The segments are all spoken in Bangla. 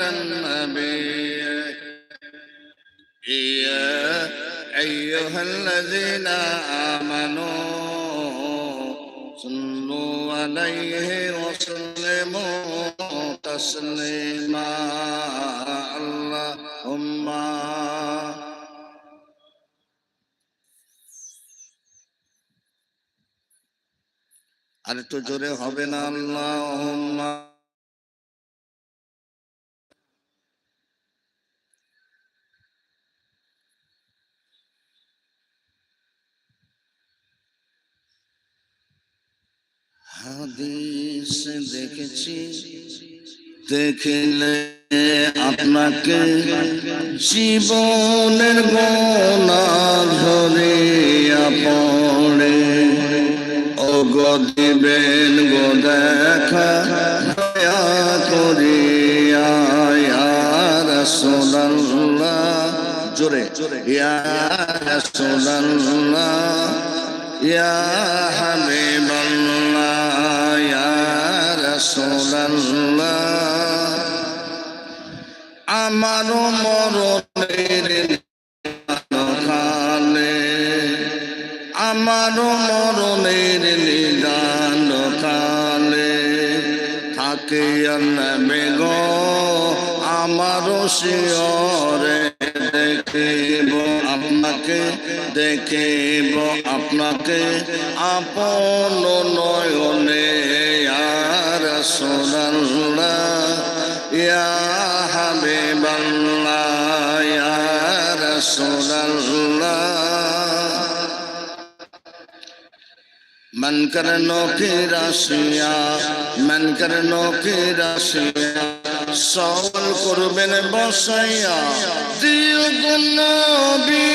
على النبي يا أيها الذين آمنوا صلوا عليه وسلموا تسليما اللهم আর তো জোরে হবে না আল্লাহ হাদিস দেখেছি। দেখিলে আপনাকে জীবনের গোনা ধরিয়া পড়ে। ও গো দিবেন গো দেখা, দয়া করিয়া রাসূলুল্লাহ। জোরে, ইয়া রাসূলুল্লাহ, ইয়া আমার মরণের খালে আমার মরণের নিদান কালে থাকে গো আমার শিয়রে দেখিব, আপনাকে দেখিব, আপনাকে আপন নয়নে আর সোনাল্লাহ من کرنو کی রাশিয়া من کرنو কি রাশিয়া সওয়াল করবেন বসাইয়া দিও নবী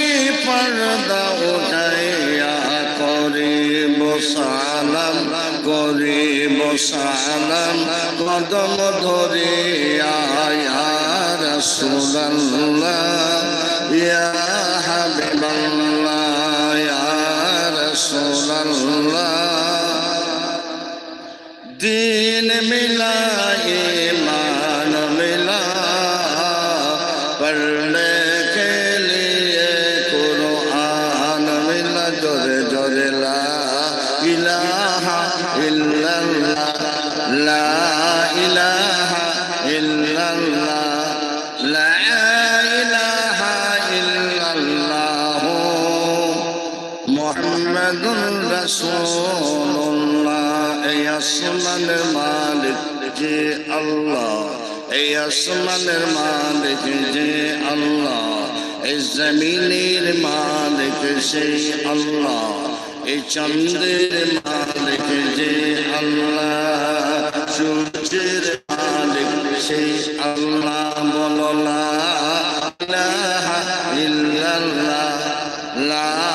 পর্দা উঠাইয়া করিব সালাম করিব সালাম কদম ধরিয়া ইয়া রাসূলুল্লাহ دین ملا ایمان ملا پڑھنے کے لیے قرآن ملا جور جور لا الہ الا اللہ لا الہ Muhammedun Resulullah. Ey Asman-ı Malikci Allah. Ey Asman-ı Malikci Allah. Ey Zemin-i Malikci Allah. Ey Çand-ı Malikci Allah. Şurcir Malikci Allah Bolola La ilahe illallah La